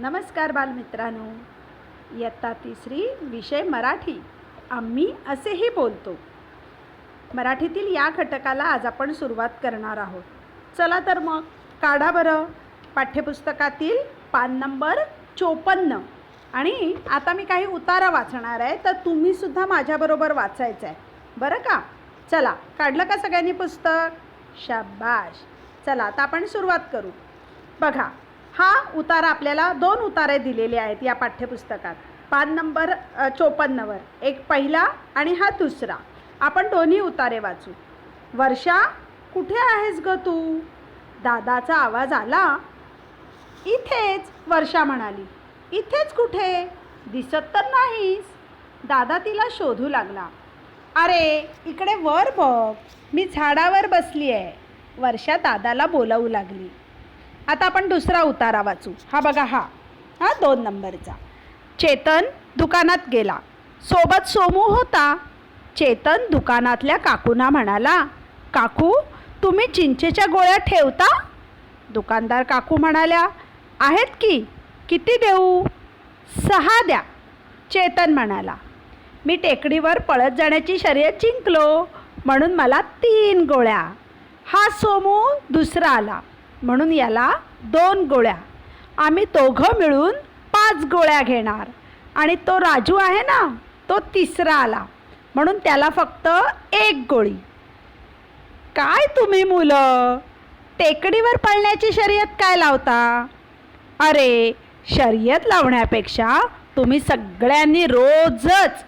नमस्कार बालमित्रांनो. इयत्ता तिसरी विषय मराठी. आम्ही असेही बोलतो. मराठीतील या घटकाला आज आपण सुरुवात करणार आहोत. चला तर मग काढा बरं. पाठ्यपुस्तकातील पान नंबर चोपन्न. आणि आता मी काही उतारा वाचणार आहे तर तुम्हीसुद्धा माझ्याबरोबर वाचायचं आहे. बरं का? चला काढलं का सगळ्यांनी पुस्तक? शाबाश. चला आता आपण सुरुवात करू. बघा हा उतारा आपल्याला दोन उतारे दिलेले आहेत या पाठ्यपुस्तकात. पान नंबर चोपन्नवर. एक पहिला आणि हा दुसरा. आपण दोन्ही उतारे वाचू. वर्षा कुठे आहेस ग तू? दादाचा आवाज आला. इथेच वर्षा म्हणाली. इथेच कुठे? दिसत तर नाहीस. दादा तिला शोधू लागला. अरे इकडे वर बघ. मी झाडावर बसली आहे वर्षा दादाला बोलावू लागली. आता आपण दुसरा उतारा वाचू. हा बघा हा. हा दोन नंबरचा. चेतन दुकानात गेला. सोबत सोमू होता. चेतन दुकानातल्या काकूना म्हणाला काकू तुम्ही चिंचेच्या गोळ्या ठेवता? दुकानदार काकू म्हणाल्या आहेत की. किती देऊ? सहा द्या. चेतन म्हणाला मी टेकडीवर पळत जाण्याची शर्यत जिंकलो म्हणून मला तीन गोळ्या. हा सोमू दुसरा आला. म्हणून याला दोन गोळ्या. आम्ही दोघं मिळून पाच गोळ्या घेणार. आणि तो राजू आहे ना तो तिसरा आला. म्हणून त्याला फक्त एक गोळी. काय तुम्ही मुलं? टेकडीवर पळण्याची शर्यत काय लावता? अरे शर्यत लावण्यापेक्षा तुम्ही सगळ्यांनी रोजच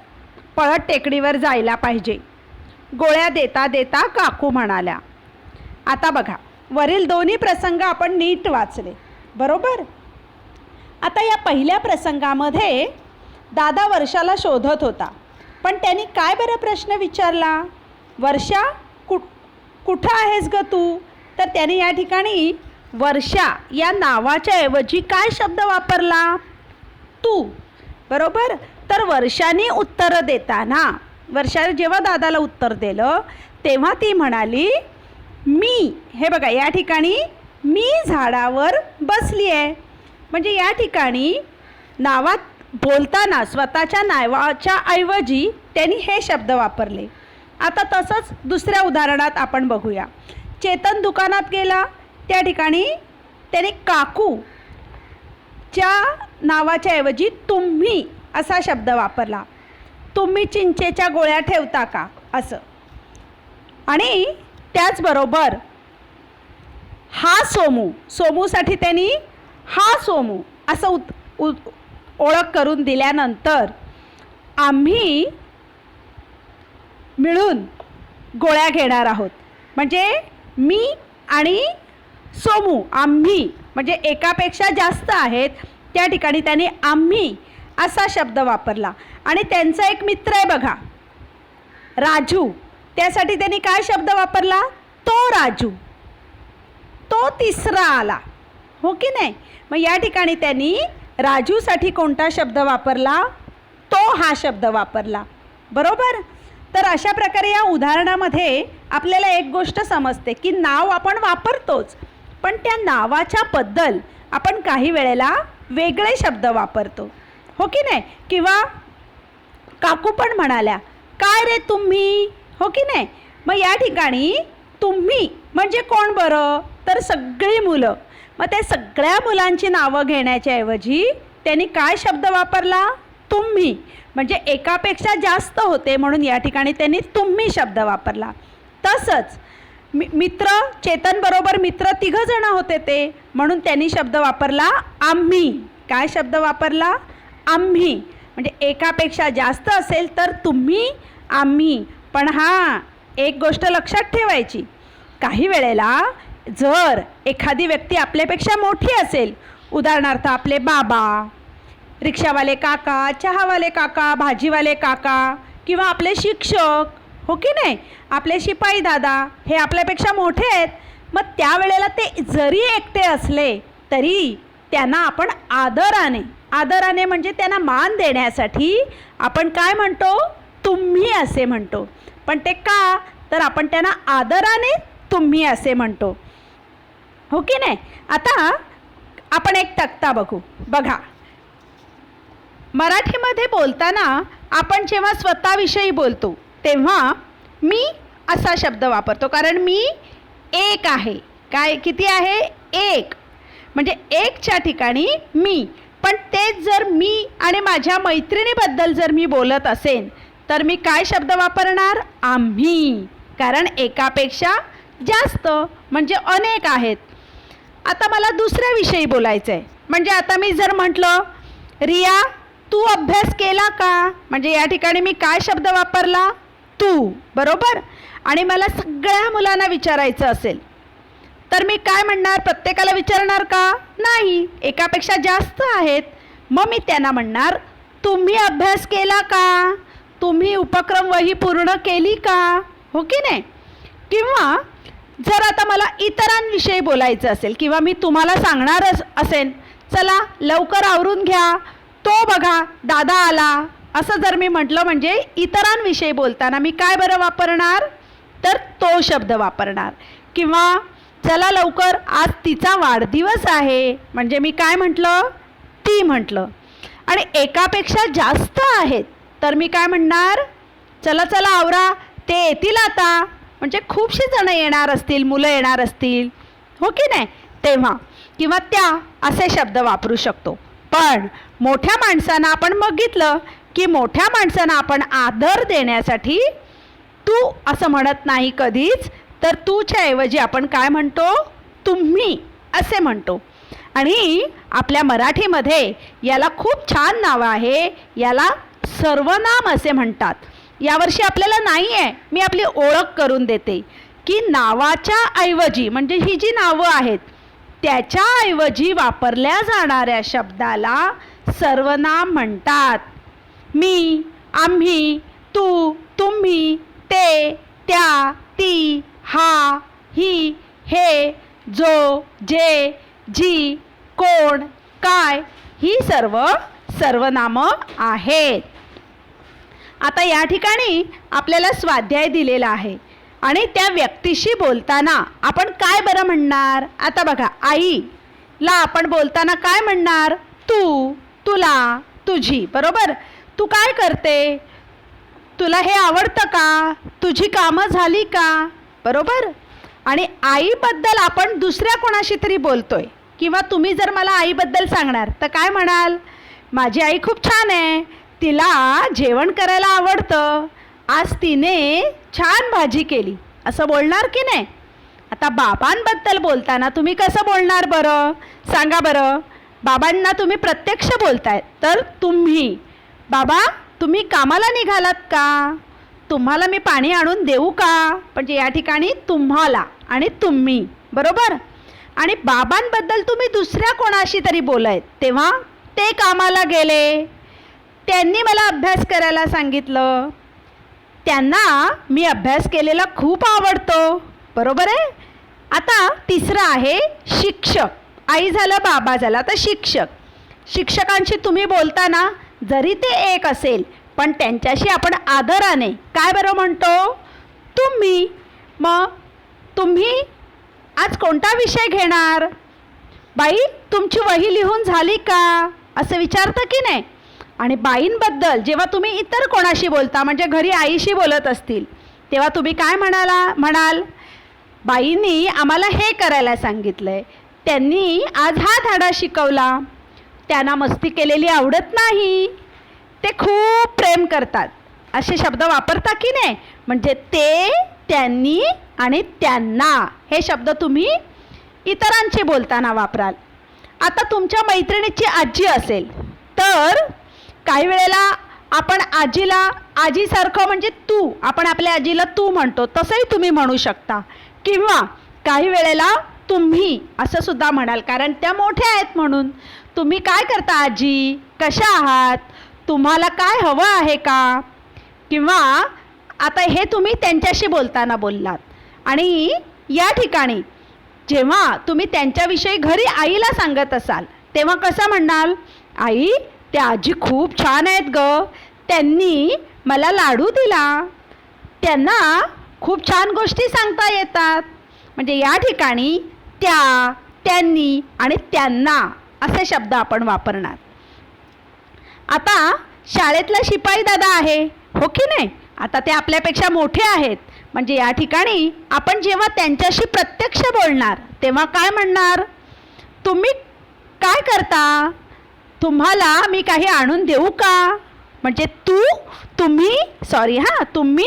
पळत टेकडीवर जायला पाहिजे. गोळ्या देता देता काकू म्हणाल्या. आता बघा. वरील दोन्ही प्रसंग आपण नीट वाचले. बरोबर? आता या पहिल्या प्रसंगामध्ये दादा वर्षाला शोधत होता. पण त्यांनी काय बरं प्रश्न विचारला? वर्षा कुठ कुठं आहेस ग तू? तर त्याने या ठिकाणी वर्षा या नावाच्या ऐवजी काय शब्द वापरला? तू. बरोबर? तर वर्षाने उत्तर देताना वर्षाने जेव्हा दादाला उत्तर दिलं तेव्हा ती म्हणाली मी. हे बघा या ठिकाणी मी झाडावर बसली आहे. म्हणजे या ठिकाणी नावात बोलताना स्वतःच्या नावाच्या ऐवजी त्यांनी हे शब्द वापरले. आता तसंच दुसऱ्या उदाहरणात आपण बघूया. चेतन दुकानात गेला त्या ठिकाणी त्याने काकू च्या नावाच्या ऐवजी तुम्ही असा शब्द वापरला. तुम्ही चिंचेच्या गोळ्या ठेवता का? असं. आणि त्याचबरोबर हा सोमू सोमूसाठी त्यांनी हा सोमू असं उत उ ओळख करून दिल्यानंतर आम्ही मिळून गोळ्या घेणार आहोत. म्हणजे मी आणि सोमू आम्ही म्हणजे एकापेक्षा जास्त आहेत त्या ठिकाणी त्यांनी आम्ही असा शब्द वापरला. आणि त्यांचा एक मित्र आहे बघा राजू. त्यासाठी त्यांनी काय शब्द वापरला? तो राजू. तो तिसरा आला. हो की नाही? मग या ठिकाणी त्यांनी राजूसाठी कोणता शब्द वापरला? तो हा शब्द वापरला. बरोबर? तर अशा प्रकारे या उदाहरणामध्ये आपल्याला एक गोष्ट समजते की नाव आपण वापरतोच पण त्या नावाच्या बद्दल आपण काही वेळेला वेगळे शब्द वापरतो. हो की नाही? किंवा काकू पण म्हणाल्या काय रे तुम्ही? हो की नाही? मग या ठिकाणी तुम्ही म्हणजे कोण बरं? तर सगळी मुलं. मग त्या सगळ्या मुलांची नावं घेण्याच्या ऐवजी त्यांनी काय शब्द वापरला? तुम्ही. म्हणजे एकापेक्षा जास्त होते म्हणून या ठिकाणी त्यांनी तुम्ही शब्द वापरला. तसंच मि मित्र चेतनबरोबर मित्र तिघंजणं होते ते. म्हणून त्यांनी शब्द वापरला आम्ही. काय शब्द वापरला? आम्ही. म्हणजे एकापेक्षा जास्त असेल तर तुम्ही आम्ही. पण हां एक गोष्ट लक्षात ठेवायची. काही वेळेला जर एखादी व्यक्ती आपल्यापेक्षा मोठी असेल उदाहरणार्थ आपले बाबा रिक्षावाले काका चहावाले काका भाजीवाले काका किंवा आपले शिक्षक हो की नाही? आपले शिपाई दादा हे आपल्यापेक्षा मोठे आहेत मग त्यावेळेला ते जरी एकटे असले तरी त्यांना आपण आदराने आदराने म्हणजे त्यांना मान देण्यासाठी आपण काय म्हणतो? तुम्ही असे म्हणतो. पण ते का? तर आपण त्यांना आदराने तुम्ही असे म्हणतो. हो की नाही? आता आपण एक तक्ता बघू. बघा. मराठीमध्ये बोलताना आपण जेव्हा स्वतःविषयी बोलतो तेव्हा मी असा शब्द वापरतो. कारण मी एक आहे. काय किती आहे? एक. म्हणजे एकच्या ठिकाणी मी. पण तेच जर मी आणि माझ्या मैत्रिणीबद्दल जर मी बोलत असेन तर मी काय शब्द वापरणार? आम्ही. कारण एकापेक्षा जास्त म्हणजे अनेक आहेत. आता मला दुसऱ्याविषयी बोलायचं आहे म्हणजे आता मी जर म्हटलं रिया तू अभ्यास केला का? म्हणजे या ठिकाणी मी काय शब्द वापरला? तू. बरोबर? आणि मला सगळ्या मुलांना विचारायचं असेल. तर मी काय म्हणणार? प्रत्येकाला विचारणार का? नाही. एकापेक्षा जास्त आहेत. मग मी त्यांना म्हणणार तुम्ही अभ्यास केला का? तुम्ही उपक्रम वही पूर्ण केली का? हो की नाही? किंवा जर आता मला इतरांविषयी बोलायचं असेल किंवा मी तुम्हाला सांगणारच असेल चला लवकर आवरून घ्या. तो बघा दादा आला. असं जर मी म्हटलं म्हणजे इतरांविषयी बोलताना मी काय बरं वापरणार? तर तो शब्द वापरणार. किंवा चला लवकर आज तिचा वाढदिवस आहे. म्हणजे मी काय म्हटलं? ती म्हटलं. आणि एकापेक्षा जास्त आहेत. तर मी काय म्हणणार? चला चला आवरा. ते येतील आता. म्हणजे खूपशी जणं येणार असतील मुलं येणार असतील. हो की नाही? तेव्हा किंवा त्या असे शब्द वापरू शकतो. पण मोठ्या माणसांना आपण बघितलं की मोठ्या माणसांना आपण आदर देण्यासाठी तू असं म्हणत नाही कधीच. तर तूच्या ऐवजी आपण काय म्हणतो? तुम्ही असे म्हणतो. आणि आपल्या मराठीमध्ये याला खूप छान नावं आहे. याला सर्वनाम असे म्हणतात. यावर्षी आपल्याला नाही आहे मी आपली ओळख करून देते. की नावाच्या ऐवजी म्हणजे ही जी नावं आहेत त्याच्या ऐवजी वापरल्या जाणाऱ्या शब्दाला सर्वनाम म्हणतात. मी आम्ही तू तुम्ही ते त्या ती हा ही हे जो जे जी कोण काय ही सर्व सर्वनामं आहेत. आता या ठिकाणी आपल्याला स्वाध्याय दिलेला आहे. आणि त्या व्यक्तीशी बोलताना आपण काय बरं म्हणणार? आता बघा आईला आपण बोलताना काय म्हणणार? तू तुला तुझी बरोबर? तू काय करते? तुला हे आवडतं का? तुझी कामं झाली का? बरोबर? आणि आईबद्दल आपण दुसऱ्या कोणाशी तरी बोलतोय किंवा तुम्ही जर मला आईबद्दल सांगणार तर काय म्हणाल? माझी आई खूप छान आहे. तिला जेवण करायला आवडतं. आज तिने छान भाजी केली. असं बोलणार की नाही? आता बाबांबद्दल बोलताना तुम्ही कसं बोलणार बरं? सांगा बरं. बाबांना तुम्ही प्रत्यक्ष बोलताय तर तुम्ही. बाबा तुम्ही कामाला निघालात का? तुम्हाला मी पाणी आणून देऊ का? म्हणजे या ठिकाणी तुम्हाला आणि तुम्ही. बरोबर? आणि बाबांबद्दल तुम्ही दुसऱ्या कोणाशी तरी बोलायत तेव्हा ते कामाला गेले. त्यांनी मला अभ्यास करायला सांगितलं. त्यांना मी अभ्यास केलेला खूप आवडतो. बरोबर आहे? आता तिसरं आहे शिक्षक. आई झालं बाबा झाला. आता शिक्षक. शिक्षकांशी तुम्ही बोलताना जरी ते एक असेल पण त्यांच्याशी आपण आदराने काय बरं म्हणतो? तुम्ही. मग तुम्ही आज कोणता विषय घेणार? बाई तुमची वही लिहून झाली का? असं विचारतं की नाही? आणि बाईंबद्दल जेव्हा तुम्ही इतर कोणाशी बोलता म्हणजे घरी आईशी बोलत असतील तेव्हा तुम्ही काय म्हणाला म्हणाल? बाईंनी आम्हाला हे करायला सांगितलं आहे त्यांनी आज हा धाडा शिकवला. त्यांना मस्ती केलेली आवडत नाही. ते खूप प्रेम करतात. असे शब्द वापरता की नाही? म्हणजे ते त्यांनी आणि त्यांना. हे शब्द तुम्ही इतरांशी बोलताना वापराल. आता तुमच्या मैत्रिणीची आजी असेल तर काही वेळेला आपण आजीला आजीसारखं म्हणजे तू आपण आपल्या आजीला तू म्हणतो तसंही तुम्ही म्हणू शकता. किंवा काही वेळेला तुम्ही असं सुद्धा म्हणाल कारण त्या मोठ्या आहेत म्हणून. तुम्ही काय करता आजी? कशा आहात? तुम्हाला काय हवं आहे का? किंवा आता हे तुम्ही त्यांच्याशी बोलताना बोललात. आणि या ठिकाणी जेव्हा तुम्ही त्यांच्याविषयी घरी आईला सांगत असाल तेव्हा कसं म्हणाल? आई त्या आजी खूप छान आहेत ग. त्यांनी मला लाडू दिला. त्यांना खूप छान गोष्टी सांगता येतात. म्हणजे या ठिकाणी त्या त्यांनी आणि त्यांना असे शब्द आपण वापरणार. आता शाळेतला शिपाई दादा आहे हो की नाही? आता ते आपल्यापेक्षा मोठे आहेत. म्हणजे या ठिकाणी आपण जेव्हा त्यांच्याशी प्रत्यक्ष बोलणार तेव्हा काय म्हणणार? तुम्ही काय करता? तुम्हाला मी काही आणून देऊ का? म्हणजे तू तुम्ही सॉरी हां तुम्ही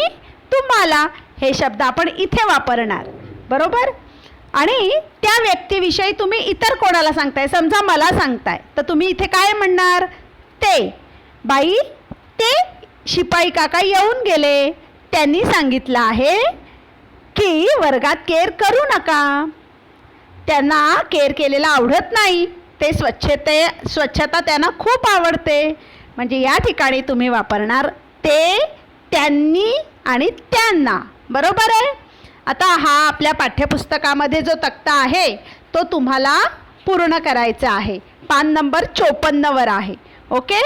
तुम्हाला हे शब्द आपण इथे वापरणार. बरोबर? आणि त्या व्यक्तीविषयी तुम्ही इतर कोणाला सांगताय? समजा मला सांगताय. तर तुम्ही इथे काय म्हणणार? ते. बाई ते शिपाई काका येऊन गेले. त्यांनी सांगितलं आहे की वर्गात केअर करू नका. त्यांना केअर केलेला आवडत नाही. ते स्वच्छते स्वच्छता त्यांना खूप आवडते. म्हणजे या ठिकाणी तुम्ही वापरणार ते त्यांनी आणि त्यांना. बरोबर आहे? आता हा आपल्या पाठ्यपुस्तकामध्ये जो तक्ता आहे तो तुम्हाला पूर्ण करायचा आहे. पान नंबर चोपन्नवर आहे. ओके?